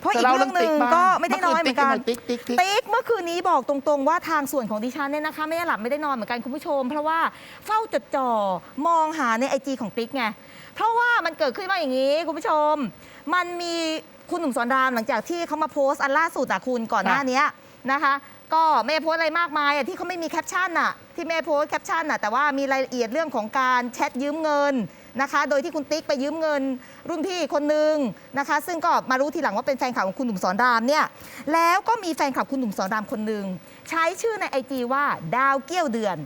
เพราะอีจะกเล่าเรื่องหนึ่งติ๊บ้าก็ไม่ได้น้อยเหมือนกันติ๊กติ๊กติ๊กติ๊กเมื่อคืนนี้บอกตรงๆว่าทางส่วนของดิฉันเนี่ยนะคะ ไม่ได้หลับไม่ได้นอนเหมือนกันคุณผู้ชม เพราะว่าเฝ้าจดจ่อมองหาในไอจีของติ๊กไงเพราะว่ามันเกิดขึ้นมาอย่างนี้คุณผู้ชม มันมีคุณหนุ่มสอนรามหลังจากที่เขามาโพสต์อันล่าสุดอะคุณก่อนหน้าเนี้ยนะคะก็ไม่ได้โพสต์อะไรมากมายอะที่เขาไม่มีแคปชั่นอะที่ไม่ได้โพสต์แคปชั่นอะแต่ว่ามีรายละเอียดเรื่องของการแชทยืมเงิน นะคะ โดยที่คุณติ๊กไปยืมเงินรุ่นพี่คนหนึ่งนะคะ ซึ่งก็มารู้ทีหลังว่าเป็นแฟนคลับของคุณหนุ่มสอนรามเนี่ย แล้วก็มีแฟนคลับคุณหนุ่มสอนรามคนหนึ่งใช้ชื่อในไอจีว่าดาวเกี้ยวเดือน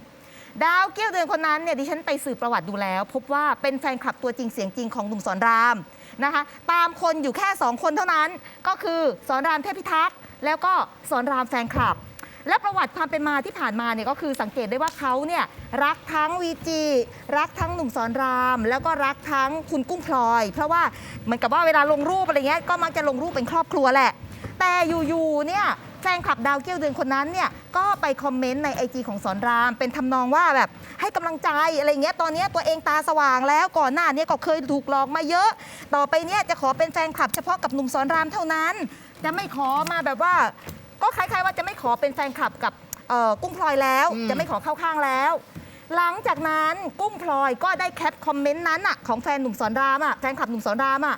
ดาวเกี้ยวเดือนคนนั้นเนี่ยดิฉันไปสืบประวัติดูแล้ว พบว่าเป็นแฟนคลับตัวจริงเสียงจริงของหนุ่มสอนรามนะคะ ตามคนอยู่แค่ 2 คนเท่านั้น ก็คือสอนรามเทพิทักษ์แล้วก็สอนรามแฟนคลับ และประวัติความเป็นมาที่ผ่านมาเนี่ยก็คือสังเกตได้ว่าเขาเนี่ยรักทั้งวีจีรักทั้งหนุ่มสอนราม แล้วก็รักทั้งคุณกุ้งพลอย เพราะว่าเหมือนกับว่าเวลาลงรูปอะไรเงี้ยก็มักจะลงรูปเป็นครอบครัวแหละ แต่อยู่ๆเนี่ยแฟนคลับดาวเกี้ยวเดือนคนนั้นเนี่ยก็ไปคอมเมนต์ในไอจของสอนราม เป็นทำนองว่าแบบให้กำลังใจอะไรเงี้ยตอนนี้ตัวเองตาสว่างแล้วก่อนหน้านี้ก็เคยถูกหลอกมาเยอะ ต่อไปเนี่ยจะขอเป็นแฟนคลับเฉพาะกับหนุ่มสอนรามเท่านั้น จะไม่ขอมาแบบว่า ก็คล้ายๆว่าจะไม่ขอเป็นแฟนคลับกับเอ่อกุ้งพลอยแล้ว อืม จะไม่ขอเข้าข้างแล้ว หลังจากนั้นกุ้งพลอยก็ได้แคปคอมเมนต์นั้นอะของแฟนหนุ่มสอนรามอะแฟนคลับหนุ่มสอนรามอะ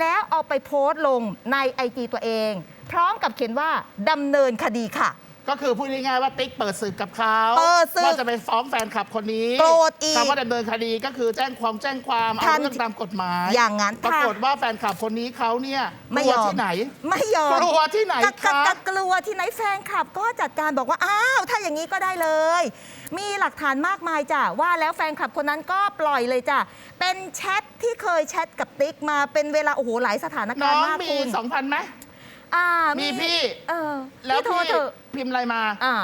แล้วเอาไปโพสต์ลงในไอจีตัวเอง พร้อมกับเขียนว่าดำเนินคดีค่ะ ก็คือพูดง่ายๆว่าติ๊กเปิดศึกกับเขาเปิดศึกว่าจะไปฟ้องแฟนคลับคนนี้โกรธอีกคำว่าดำเนินคดีก็คือแจ้งความแจ้งความเอาทันเรื่องตามกฎหมายอย่างนั้นปรากฏว่าแฟนคลับคนนี้เขาเนี่ยไม่กลัวยอมที่ไหน ไม่ยอมกลัวที่ไหนกะคะกะกลัวที่ไหนแฟนคลับก็จัดการบอกว่าอ้าวถ้าอย่างนี้ก็ได้เลย มีหลักฐานมากมายจ้ะว่าแล้วแฟนคลับคนนั้นก็ปล่อยเลยจ้ะเป็นแชทที่เคยแชทกับติ๊กมาเป็นเวลาโอ้โหหลายสถานน้การอณ์งมากมีคุณสองพันไหมอ่ามีมีพี่เออแล้วพี่โทร พี่เถอะพิมพ์อะไรมาอ่า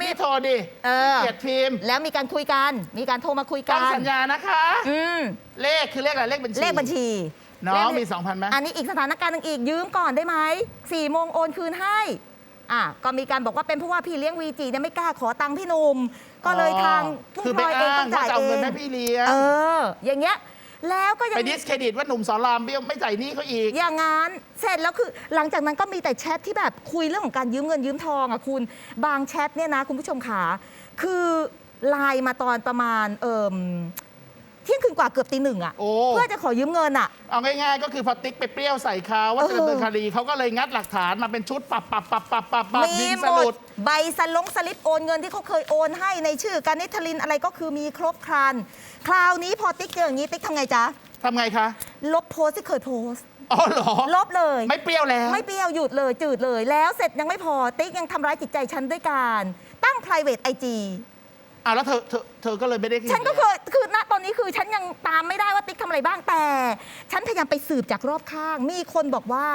มีพี่โทรดิเออ เกลียดพิมพ์แล้วมีการคุยกัน มีการโทรมาคุยต้กัองนสัญญานะคะ อืมเลขคือเลขอะไรเลขบัญชีเลขบัญชีน้องเลขมีสองพันไหมอันนี้อีกสถานการณ์หนึงอีกยืมก่อนได้ไหมสี่โมงโอนคืนให้อะก็มีการบอกว่าเป็นเพราะว่าพี่เลี้ยงวีจีเนี่ยไม่กล้าขอตังค์พี่หนุ่มก็เลยทางผู้คือพไปลอยเองอ้าต้งองว่าจ่ายจะเอาเอเงินง ให้พี่เลี้ยง เออ อย่างเงี้ย แล้วก็ยังไปมีดิสเครดิตว่าหนุ่มสอนรามเบี้ยวไม่จ่ายหนี้เขาอีก อย่างงั้นเสร็จแล้วคือ หลังจากนั้นก็มีแต่แชทที่แบบคุยเรื่องของการยืมเงินยืมทองอะคุณ บางแชทเนี่ยนะคุณผู้ชมขาคือไลน์มาตอนประมาณเอ่มเที่ยงคืนกว่าเกือบตีหนึ่งอะโอ้ เพื่อจะขอยืมเงินอะ เอาง่ายๆ ก็คือพอติ๊กไปเปรี้ยวใส่เขาว่าจะเออดำเนินคดีเขาก็เลยงัดหลักฐานมาเป็นชุดปับปับปับปับปับปับมียิงหสมลุด ด ใบสลงสลิปโอนเงินที่เขาเคยโอนให้ในชื่อการนิทลินอะไรก็คือมีครบครัน คราวนี้พอติ๊กเจออย่างนี้ติ๊กทำไงจ๊ะ ทำไงคะ ลบโพสต์ที่เคยโพสต์ อ๋อเหรอ ลบเลย ไม่เปรี้ยวแล้ว ไม่เปรี้ยวหยุดเลยจืดเลยแล้วเสร็จยังไม่พอติ๊กยังทำร้ายจิตใจฉันด้วยการตั้ง private IG อะแล้วเธอเธอเธอก็เลยไม่ได้ฉันก็เคยคือณตอนนี้คือฉันยังตามไม่ได้ว่าติ๊กทำอะไรบ้างแต่ ฉันพยายามไปสืบจากรอบข้าง มีคนบอกว่า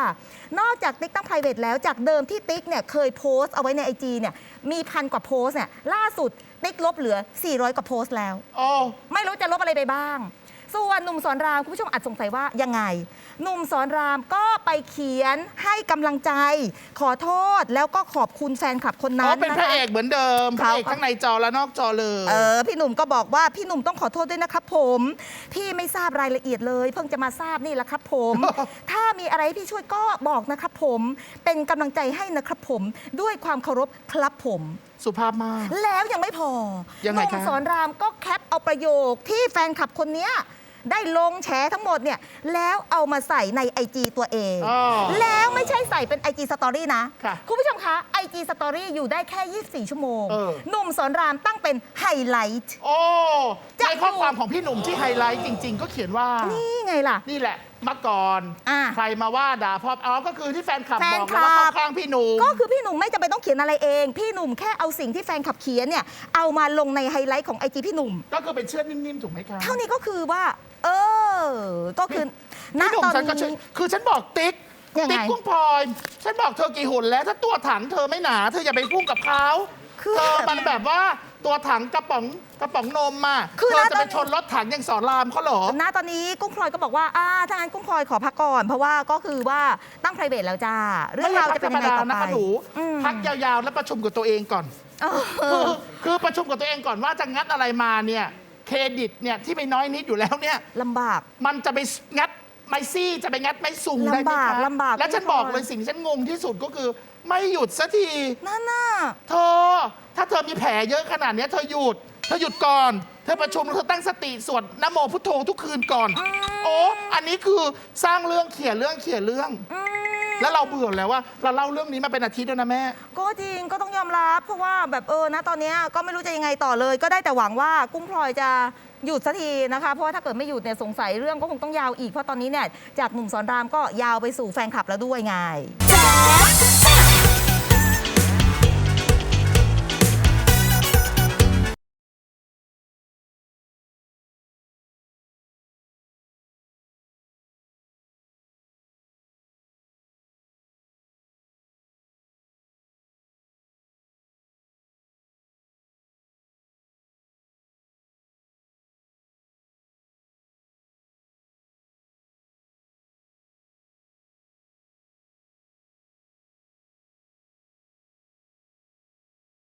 นอกจากติ๊กตั้ง private แล้วจากเดิมที่ติ๊กเนี่ยเคยโพสต์เอาไว้ใน IG เนี่ยมีพันกว่าโพสต์เนี่ยล่าสุดติ๊กลบเหลือ 400 กว่าโพสต์แล้วโอ้ไม่รู้จะลบอะไรไปบ้าง ส่วนหนุ่มสอนรามคุณผู้ชมอาจสงสัยว่ายังไง หนุ่มสอนรามก็ไปเขียนให้กำลังใจ ขอโทษแล้วก็ขอบคุณแฟนคลับคนอ๋นั้อนเป็นพระเอกเหมือนเดิมพระเขาเอกทั้งในจอและนอกจอเลย เออพี่หนุ่มก็บอกว่าพี่หนุ่มต้องขอโทษด้วยนะครับผม พี่ไม่ทราบรายละเอียดเลย เพิ่งจะมาทราบนี่แหละครับผม ถ้ามีอะไรให้พี่ช่วยก็บอกนะครับผม เป็นกำลังใจให้นะครับผม ด้วยความเคารพครับผม สุภาพมาก แล้วยังไม่พอยังไงหนุ่มคะ สอนรามก็แคปเอาประโยคที่แฟนคลับคนเนี้ย ได้ลงแฉทั้งหมดเนี่ยแล้วเอามาใส่ใน IG ตัวเอง อ๋อแล้วไม่ใช่ใส่เป็น IG Story นะค่ะคุณผู้ชมคะ IG Story อยู่ได้แค่ 24 ชั่วโมง เออ หนุ่มสอนรามตั้งเป็นไฮไลท์ โอ้จะ ในข้อความของพี่หนุ่มที่ไฮไลท์จริง ๆ ก็เขียนว่านี่ไงล่ะ นี่แหละเมื่อก่อน อะ ใครมาว่าด่าพ่ออ๋อก็คือที่แฟนคลับแฟบนอกคลัแล้วบว่าเข้าข้างพี่หนุ่ม ก็คือพี่หนุ่มไม่จำเป็นต้องเขียนอะไรเอง พี่หนุ่มแค่เอาสิ่งที่แฟนคลับเขียนเนี่ยเอามาลงในไฮไลท์ของ IG พี่หนุ่ม ก็คือเป็นเชือกนิ่มๆ ถูกไหมคะเท่านี้ก็คือว่า เออ ก็คือณพี่หนุ่มตอนฉันก็เชื่อนี้ คือฉันบอกติ๊ก ยังไง ติ๊กกุ้งพลอย ฉันบอกเธอกี่หุ่นแล้ว ถ้าตัวถังเธอไม่หนา เธออย่าไปพุ่งกับเขาคือเธอมันแบบว่า ตัวถังกระป๋องกระป๋องนมอะคือเธอนะจะไปตอนนี้ชนรถถังยังสอนรามเขาเหรอ ณตอนนี้กุ้งพลอยก็บอกว่าอ่าถ้างั้นกุ้งพลอยขอพักก่อนเพราะว่าก็คือว่าตั้ง private แล้วจ้า เรื่องราวจะเป็นยังไงต่อม่ไปใช่พักธรรมดานะคะหนูอืมพักยาวๆ แล้วประชุมกับตัวเองก่อน เอคืออคือประชุมกับตัวเองก่อนว่าจะงัดอะไรมาเนี่ย เครดิตเนี่ยที่ไม่น้อยนิดอยู่แล้วเนี่ย ลำบาก มันจะไปงัด ไมซี่จะไปงัดไม้สูงได้ไหมลำบากคะลำบากแล้วฉันคุณพลบอกเลยสิ่งที่ฉันงงที่สุดก็คือ ไม่หยุดสักทีนั่นน่ะ เธอ ถ้าเธอมีแผลเยอะขนาดเนี้ยเธอหยุด เธอหยุดก่อน เธอประชุมแล้วเธอตั้งสติสวดนะโมพุทโธทุกคืนก่อนโอ้อันนี้คือสร้างเรื่องเขียนเรื่องเขียนเรื่อง อืม แล้วเราเบื่อแล้วว่าเราเล่าเรื่องนี้มาเป็นอาทิตย์แล้วนะแม่ ก็จริงก็ต้องยอมรับเพราะว่าแบบเออนะตอนเนี้ยก็ไม่รู้จะยังไงต่อเลย ก็ได้แต่หวังว่ากุ้งพลอยจะหยุดสักทีนะคะ เพราะว่าถ้าเกิดไม่หยุดเนี่ยสงสัยเรื่องก็คงต้องยาวอีกเพราะตอนนี้เนี่ยจากหนุ่มสอนรามก็ยาวไปสู่แฟนคลับแล้วด้วยไง แจ๊